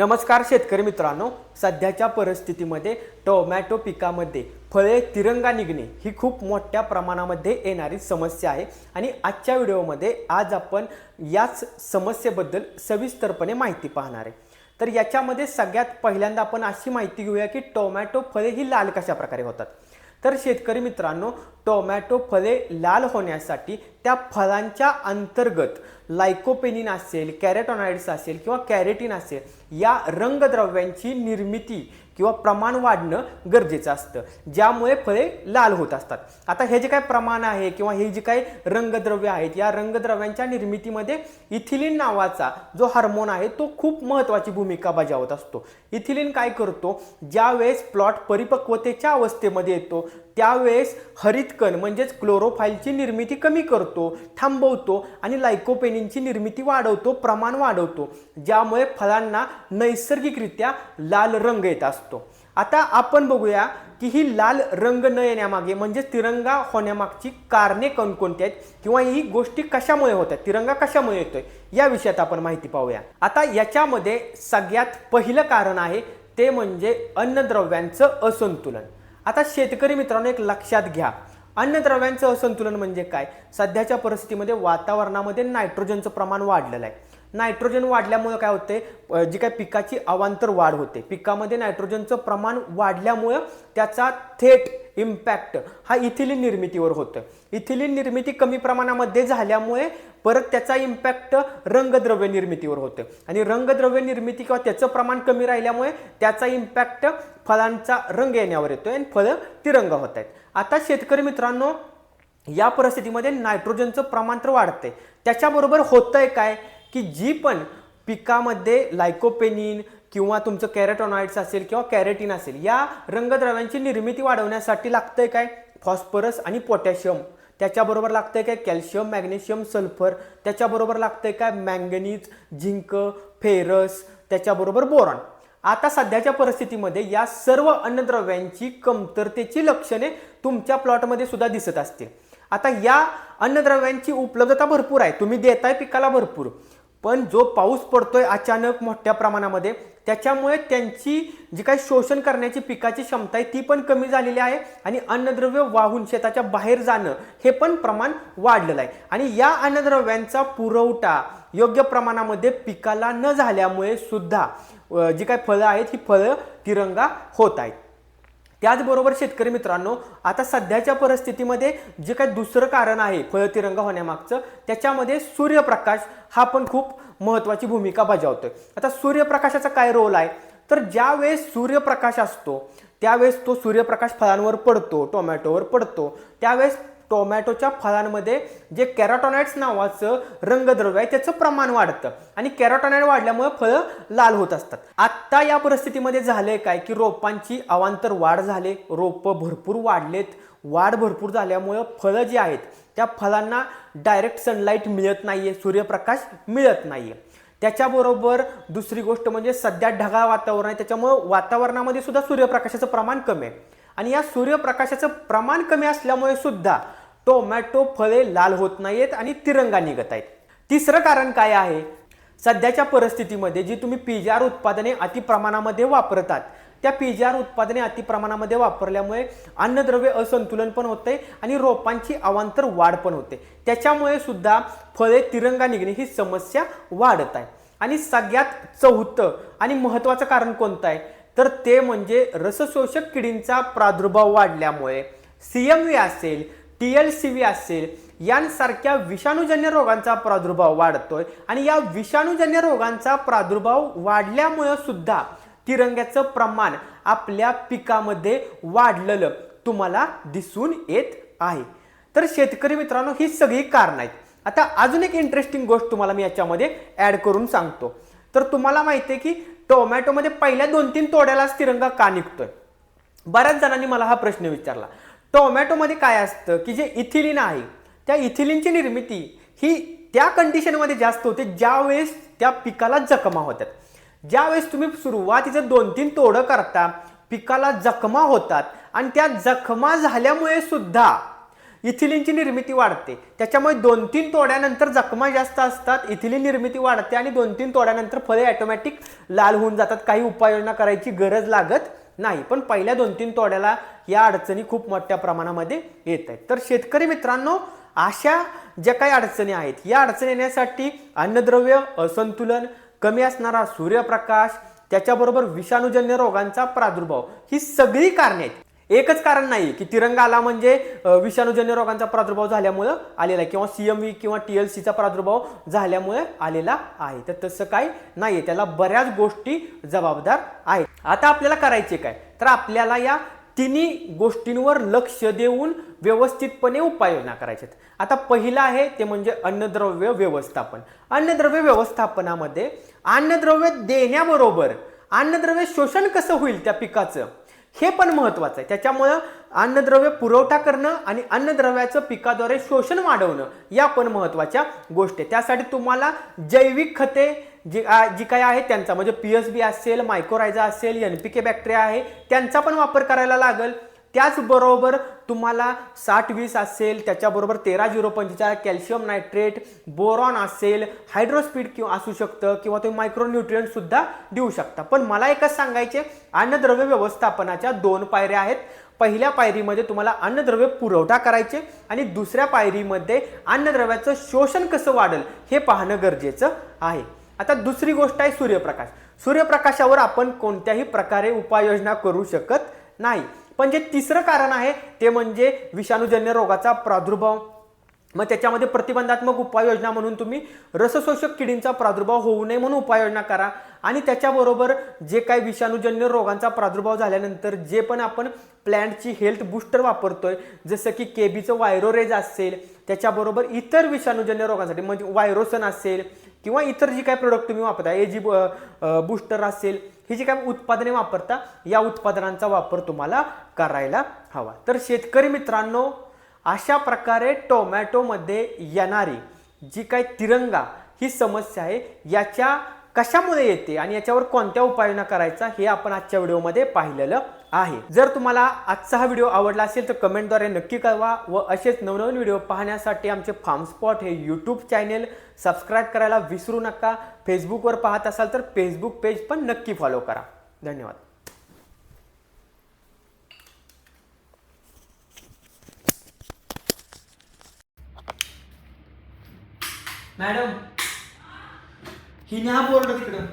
नमस्कार शेतकरी मित्रांनो सध्याच्या परिस्थितीमध्ये टोमॅटो पिकामध्ये फळे तिरंगा निघणे ही खूप मोठ्या प्रमाणामध्ये येणारी समस्या आहे. आणि आजच्या व्हिडिओमध्ये आज आपण याच समस्येबद्दल सविस्तरपणे माहिती पाहणार आहे. तर याच्यामध्ये सगळ्यात पहिल्यांदा आपण अशी माहिती घेऊया की टोमॅटो फळे ही लाल कशा प्रकारे होतात? तर शेतकरी मित्रांनो टोमॅटो फळे लाल होण्यासाठी त्या फळांच्या अंतर्गत लायकोपेनिन असेल कॅरेटॉनॉइड्स असेल किंवा कॅरेटिन असेल या रंगद्रव्यांची निर्मिती किंवा प्रमाण वाढणं गरजेचं असतं. ज्यामुळे फळे लाल होत असतात. आता हे जे काय प्रमाण आहे किंवा हे जे काही रंगद्रव्य आहेत या रंगद्रव्यांच्या निर्मितीमध्ये इथिलिन नावाचा जो हार्मोन आहे तो खूप महत्त्वाची भूमिका बजावत असतो. इथिलिन काय करतो? ज्यावेळेस प्लॉट परिपक्वतेच्या अवस्थेमध्ये येतो त्यावेळेस हरितकण म्हणजेच क्लोरोफाईलची निर्मिती कमी करतो थांबवतो आणि लायकोपेनिनची निर्मिती वाढवतो प्रमाण वाढवतो ज्यामुळे फळांना नैसर्गिकरित्या लाल रंग येत असतो. आता आपण बघूया की ही लाल रंग न येण्यामागे म्हणजे तिरंगा होण्यामागची कारणे कोणकोणती आहेत किंवा ही गोष्टी कशामुळे होत आहेत तिरंगा कशामुळे येतोय या विषयात आपण माहिती पाहूया. आता याच्यामध्ये सगळ्यात पहिलं कारण आहे ते म्हणजे अन्नद्रव्यांचं असंतुलन. आता शेतकरी मित्रांनो एक लक्षात घ्या. अन्नद्रव्यांचं असंतुलन म्हणजे काय? सध्याच्या परिस्थितीमध्ये वातावरणामध्ये नायट्रोजनचं प्रमाण वाढलेलं आहे. नायट्रोजन वाढल्यामुळे काय होते जी काय पिकाची अवांतर वाढ होते. पिकामध्ये नायट्रोजनचं प्रमाण वाढल्यामुळं त्याचा थेट इम्पॅक्ट हा इथिलिन निर्मितीवर होतं. इथिलिन निर्मिती कमी प्रमाणामध्ये झाल्यामुळे परत त्याचा इम्पॅक्ट रंगद्रव्य निर्मितीवर होतं. आणि रंगद्रव्य निर्मिती किंवा त्याचं प्रमाण कमी राहिल्यामुळे त्याचा इम्पॅक्ट फळांचा रंग येण्यावर येतोय आणि फळं तिरंग होत आहेत. आता शेतकरी मित्रांनो या परिस्थितीमध्ये नायट्रोजनचं प्रमाण तर वाढतंय. त्याच्याबरोबर होतंय काय? की जी पण पिकामध्ये लायकोपेनिन किंवा तुमचं कॅरेटॉनॉइड्स असेल किंवा कॅरेटिन असेल या रंगद्रव्यांची निर्मिती वाढवण्यासाठी लागतंय काय? फॉस्फरस आणि पोटॅशियम. त्याच्याबरोबर लागतंय काय? Calcium magnesium sulphur. त्याच्याबरोबर लागतंय काय? मँगनीज झिंक फेरस त्याच्याबरोबर बोरॉन. आता सध्याच्या परिस्थितीमध्ये या सर्व अन्नद्रव्यांची कमतरतेची लक्षणे तुमच्या प्लॉटमध्ये सुद्धा दिसत असतील. आता या अन्नद्रव्यांची उपलब्धता भरपूर आहे. तुम्ही देताय पिकाला भरपूर. पण जो पाऊस पडतोय अचानक मोठ्या प्रमाणामध्ये त्याच्यामुळे त्यांची जी काही शोषण करण्याची पिकाची क्षमता आहे ती पण कमी झालेली आहे आणि अन्नद्रव्य वाहून शेताच्या बाहेर जाणं हे पण प्रमाण वाढलेलं आहे. आणि या अन्नद्रव्यांचा पुरवठा योग्य प्रमाणामध्ये पिकाला न झाल्यामुळे सुद्धा जी काही फळं आहेत ही फळं तिरंगा होत आहेत. त्याचबरोबर शेतकरी मित्रांनो आता सध्याच्या परिस्थितीमध्ये जे काही दुसरं कारण आहे फळतिरंगा होण्यामागचं त्याच्यामध्ये सूर्यप्रकाश हा पण खूप महत्त्वाची भूमिका बजावतोय. आता सूर्यप्रकाशाचा काय रोल आहे? तर ज्यावेळेस सूर्यप्रकाश असतो त्यावेळेस तो सूर्यप्रकाश फळांवर पडतो टोमॅटोवर पडतो त्यावेळेस टोमॅटोच्या फळांमध्ये जे कॅरोटॉनाइड्स नावाचं रंगद्रव्य आहे त्याचं प्रमाण वाढतं. आणि कॅरोटॉनाइड वाढल्यामुळे फळं लाल होत असतात. आत्ता या परिस्थितीमध्ये झालंय काय? की रोपांची अवांतर वाढ झाले रोपं भरपूर वाढलेत. वाढ भरपूर झाल्यामुळं फळं जी आहेत त्या फळांना डायरेक्ट सनलाईट मिळत नाही आहे सूर्यप्रकाश मिळत नाही आहे त्याच्याबरोबर दुसरी गोष्ट म्हणजे सध्या ढगाळ वातावरण आहे त्याच्यामुळं वातावरणामध्ये सुद्धा सूर्यप्रकाशाचं प्रमाण कमी आहे. आणि या सूर्यप्रकाशाचं प्रमाण कमी असल्यामुळे सुद्धा टोमॅटो फळे लाल होत नाहीयेत आणि तिरंगा निघत आहेत. तिसरं कारण काय आहे? सध्याच्या परिस्थितीमध्ये जी तुम्ही पीजीआर उत्पादने अति प्रमाणामध्ये वापरतात त्या पीजीआर उत्पादने अति प्रमाणामध्ये वापरल्यामुळे अन्नद्रव्य असंतुलन पण होते आणि रोपांची अवांतर वाढ पण होते. त्याच्यामुळे सुद्धा फळे तिरंगा निघणे ही समस्या वाढत आहे. आणि सगळ्यात चौथं आणि महत्त्वाचं कारण कोणतं आहे? तर ते म्हणजे रसशोषक किडींचा प्रादुर्भाव वाढल्यामुळे. सीएमव्ही असेल टी एल सी व्ही असेल यांसारख्या विषाणूजन्य रोगांचा प्रादुर्भाव वाढतोय आणि या विषाणूजन्य रोगांचा प्रादुर्भाव वाढल्यामुळे सुद्धा तिरंग्याचं प्रमाण आपल्या पिकामध्ये वाढलेलं तुम्हाला दिसून येत आहे. तर शेतकरी मित्रांनो ही सगळी कारण आहेत. आता अजून एक इंटरेस्टिंग गोष्ट तुम्हाला मी याच्यामध्ये ऍड करून सांगतो. तर तुम्हाला माहिती आहे की टोमॅटोमध्ये पहिल्या दोन तीन तोड्यालाच तिरंगा का निघतोय? बऱ्याच जणांनी मला हा प्रश्न विचारला. टोमॅटोमध्ये काय असतं की जे इथिलिन आहे त्या इथिलिनची निर्मिती ही त्या कंडिशनमध्ये जास्त होते ज्यावेळेस त्या पिकाला जखमा होतात. ज्यावेळेस तुम्ही सुरुवातीचं दोन तीन तोडं करता पिकाला जखमा होतात आणि त्या जखमा झाल्यामुळे सुद्धा इथिलिनची निर्मिती वाढते. त्याच्यामुळे दोन तीन तोड्यानंतर जखमा जास्त असतात इथिलिन निर्मिती वाढते आणि दोन तीन तोड्यानंतर फळे ॲटोमॅटिक लाल होऊन जातात. काही उपाययोजना करायची गरज लागत नाही पण पहिल्या दोन तीन तोड्याला या अडचणी खूप मोठ्या प्रमाणामध्ये येत आहेत. तर शेतकरी मित्रांनो अशा ज्या काही अडचणी आहेत या अडचणी येण्यासाठी अन्नद्रव्य असंतुलन कमी असणारा सूर्यप्रकाश त्याच्याबरोबर विषाणूजन्य रोगांचा प्रादुर्भाव ही सगळी कारणे आहेत. एकच कारण नाही की तिरंगा आला म्हणजे विषाणूजन्य रोगांचा प्रादुर्भाव झाल्यामुळं आलेला आहे किंवा सीएमव्ही किंवा टीएलसीचा प्रादुर्भाव झाल्यामुळे आलेला आहे. तर तसं काही नाही त्याला बऱ्याच गोष्टी जबाबदार आहेत. आता आपल्याला करायचे काय? तर आपल्याला या तिन्ही गोष्टींवर लक्ष देऊन व्यवस्थितपणे उपाययोजना करायचे आहेत. आता पहिलं आहे ते म्हणजे अन्नद्रव्य व्यवस्थापन. अन्नद्रव्य व्यवस्थापनामध्ये अन्नद्रव्य देण्याबरोबर अन्नद्रव्य शोषण कसं होईल त्या पिकाचं? हे पण महत्वाचं आहे. त्याच्यामुळं अन्नद्रव्य पुरवठा करणं आणि अन्नद्रव्याचं पिकाद्वारे शोषण वाढवणं या पण महत्त्वाच्या गोष्टी त्यासाठी तुम्हाला जैविक खते जी जी काय आहे त्यांचा. म्हणजे पी एस बी असेल मायक्रोरायझा असेल एन पी के बॅक्टेरिया आहे त्यांचा पण वापर करायला लागेल. त्याचबरोबर तुम्हाला साठ वीस असेल त्याच्याबरोबर तेरा झिरो पंचेचाळ कॅल्शियम नायट्रेट बोरॉन असेल हायड्रोस्पीड किंवा असू शकतं किंवा तुम्ही मायक्रोन्युट्रियंटसुद्धा देऊ शकता. पण मला एकच सांगायचे अन्नद्रव्य व्यवस्थापनाच्या दोन पायऱ्या आहेत. पहिल्या पायरीमध्ये तुम्हाला अन्नद्रव्य पुरवठा करायचे आणि दुसऱ्या पायरीमध्ये अन्नद्रव्याचं शोषण कसं वाढेल हे पाहणं गरजेचं आहे. आता दुसरी गोष्ट आहे सूर्यप्रकाश. सूर्यप्रकाशावर आपण कोणत्याही प्रकारे उपाययोजना करू शकत नाही. पण जे तिसरं कारण आहे ते म्हणजे विषाणूजन्य रोगाचा प्रादुर्भाव. मग त्याच्यामध्ये प्रतिबंधात्मक उपाययोजना म्हणून तुम्ही रसशोषक किडींचा प्रादुर्भाव होऊ नये म्हणून उपाययोजना करा. आणि त्याच्याबरोबर जे काही विषाणूजन्य रोगांचा प्रादुर्भाव झाल्यानंतर जे पण आपण प्लॅन्टची हेल्थ बूस्टर वापरतोय जसं की केबीचं वायरोरेज असेल त्याच्याबरोबर इतर विषाणूजन्य रोगांसाठी म्हणजे वायरोसन असेल किंवा इतर जी काही प्रोडक्ट तुम्ही वापरता ए जी असेल ही जी काय उत्पादने वापरता या उत्पादनांचा वापर तुम्हाला करायला हवा. तर शेतकरी मित्रांनो अशा प्रकारे टोमॅटोमध्ये येणारी जी काही तिरंगा ही समस्या आहे याच्या कशामुळे येते आणि याच्यावर कोणत्या उपाययोजना करायचा हे आपण आजच्या व्हिडिओमध्ये पाहिलेलं आहे. जर तुम्हाला आजचा हा व्हिडिओ आवडला असेल तर कमेंटद्वारे नक्की कळवा व असेच नवनवीन व्हिडिओ पाहण्यासाठी आमचे फार्मस्पॉट हे यूट्यूब चॅनेल सबस्क्राईब करायला विसरू नका. फेसबुकवर पाहत असाल तर फेसबुक पेज पण नक्की फॉलो करा. धन्यवाद. मॅडम ही न्या बोर्ड तिकडं.